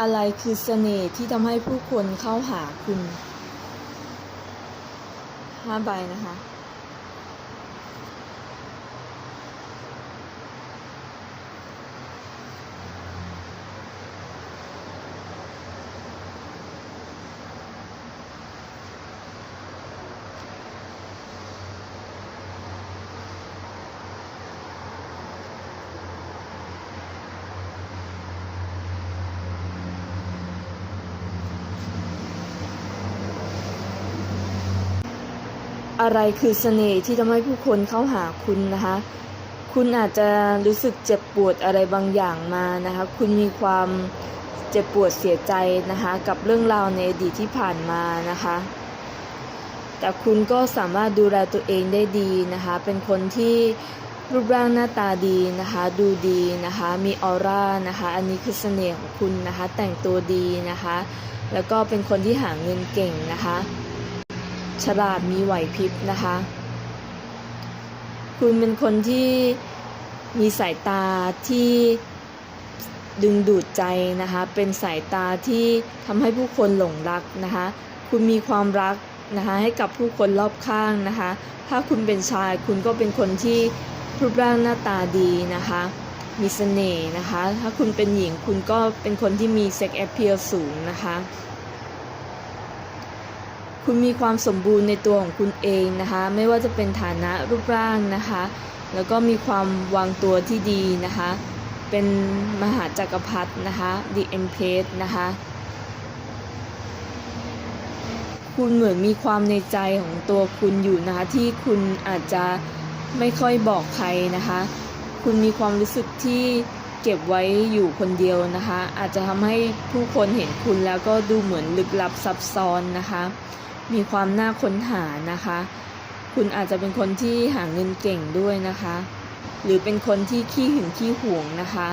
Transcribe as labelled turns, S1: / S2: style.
S1: อะไรคือเสน่ห์ที่ทำให้ผู้คนเข้าหาคุณห้าใบนะคะ อะไรคือเสน่ห์ที่ทำให้ผู้คนเข้าหาคุณนะคะ คุณอาจจะรู้สึกเจ็บปวดอะไรบางอย่างมานะคะ คุณมีความเจ็บปวดเสียใจนะคะ กับเรื่องราวในอดีตที่ผ่านมานะคะ แต่คุณก็สามารถดูแลตัวเองได้ดีนะคะ เป็นคนที่รูปร่างหน้าตาดีนะคะ ดูดีนะคะ มีออร่านะคะ อันนี้คือเสน่ห์ของคุณนะคะ แต่งตัวดีนะคะ แล้วก็เป็นคนที่หาเงินเก่งนะคะ ฉลาดมีไหวพริบนะคะ คุณเป็นคนที่มีสายตาที่ดึงดูดใจนะคะ เป็นสายตาที่ทำให้ผู้คนหลงรักนะคะ คุณมีความรักนะคะให้กับผู้คนรอบข้างนะคะ ถ้าคุณเป็นชายคุณก็เป็นคนที่รูปร่างหน้าตาดีนะคะ มีเสน่ห์นะคะ ถ้าคุณเป็นหญิงคุณก็เป็นคนที่มีเซ็กแอ e เ l สูงนะคะ คุณมีความสมบูรณ์ในตัวของคุณเองนะคะ ไม่ว่าจะเป็นฐานะรูปร่างนะคะ แล้วก็มีความวางตัวที่ดีนะคะ เป็นมหาจักรพรรดินะคะ The Empress นะคะ คุณเหมือนมีความในใจของตัวคุณอยู่นะคะ ที่คุณอาจจะไม่ค่อยบอกใครนะคะ คุณมีความรู้สึกที่เก็บไว้อยู่คนเดียวนะคะ อาจจะทำให้ผู้คนเห็นคุณแล้วก็ดูเหมือนลึกลับซับซ้อนนะคะ มีความน่าค้นหานะคะ คุณอาจจะเป็นคนที่หาเงินเก่งด้วยนะคะ หรือเป็นคนที่ขี้หึงขี้หวงนะคะ